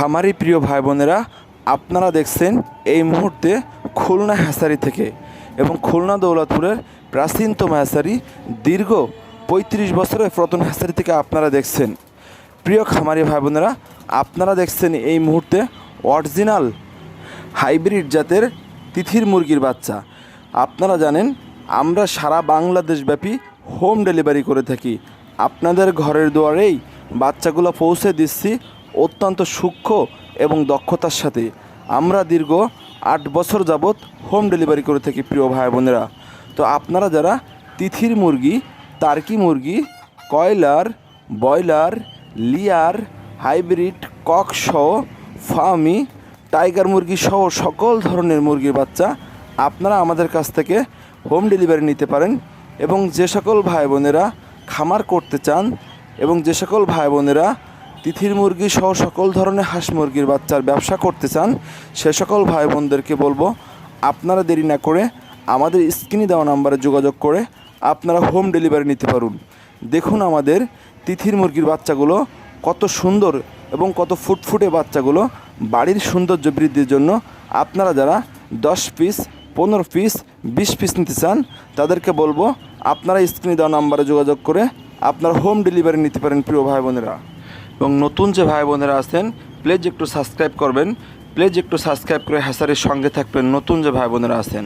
খামারি প্রিয় ভাই বোনেরা আপনারা দেখছেন এই মুহূর্তে খুলনা হ্যাসারি থেকে এবং খুলনা দৌলতপুরের প্রাচীনতম হ্যাসারি, দীর্ঘ পঁয়ত্রিশ বছরের প্রথম হ্যাসারি থেকে আপনারা দেখছেন। প্রিয় খামারি ভাই বোনেরা আপনারা দেখছেন এই মুহূর্তে অরিজিনাল হাইব্রিড জাতের তিথির মুরগির বাচ্চা। আপনারা জানেন, আমরা সারা বাংলাদেশব্যাপী হোম ডেলিভারি করে থাকি। আপনাদের ঘরের দুয়ারেই বাচ্চাগুলো পৌঁছে দিচ্ছি অত্যন্ত সূক্ষ্ম এবং দক্ষতার সাথে। আমরা দীর্ঘ আট বছর যাবৎ হোম ডেলিভারি করে থাকি, প্রিয় ভাই বোনেরা। তো আপনারা যারা তিথির মুরগি তার্কি মুরগি, কয়লার, ব্রয়লার, লিয়ার, হাইব্রিড, কক সহ ফার্মি, টাইগার মুরগি সহ সকল ধরনের মুরগির বাচ্চা আপনারা আমাদের কাছ থেকে হোম ডেলিভারি নিতে পারেন এবং যে সকল ভাই বোনেরা খামার করতে চান এবং যে সকল ভাই বোনেরা তিথির মুরগি সহ সকল ধরনের হাঁস মুরগির বাচ্চার ব্যবসা করতে চান, সে সকল ভাই বোনদেরকে বলব, আপনারা দেরি না করে আমাদের স্ক্রিনে দেওয়া নাম্বারে যোগাযোগ করে আপনারা হোম ডেলিভারি নিতে পারুন। দেখুন আমাদের তিথির মুরগির বাচ্চাগুলো কত সুন্দর এবং কত ফুটফুটে বাচ্চাগুলো বাড়ির সৌন্দর্য বৃদ্ধির জন্য আপনারা যারা দশ পিস, পনেরো পিস, বিশ পিস নিতে চান, তাদেরকে বলব, আপনারা স্ক্রিনে দেওয়া নাম্বারে যোগাযোগ করে আপনারা হোম ডেলিভারি নিতে পারেন প্রিয় ভাই বোনেরা এবং নতুন যে ভাই বোনেরা আছেন প্লিজ একটু সাবস্ক্রাইব করবেন। প্লিজ একটু সাবস্ক্রাইব করে হাসারের সঙ্গে থাকবেন নতুন যে ভাই বোনেরা আছেন।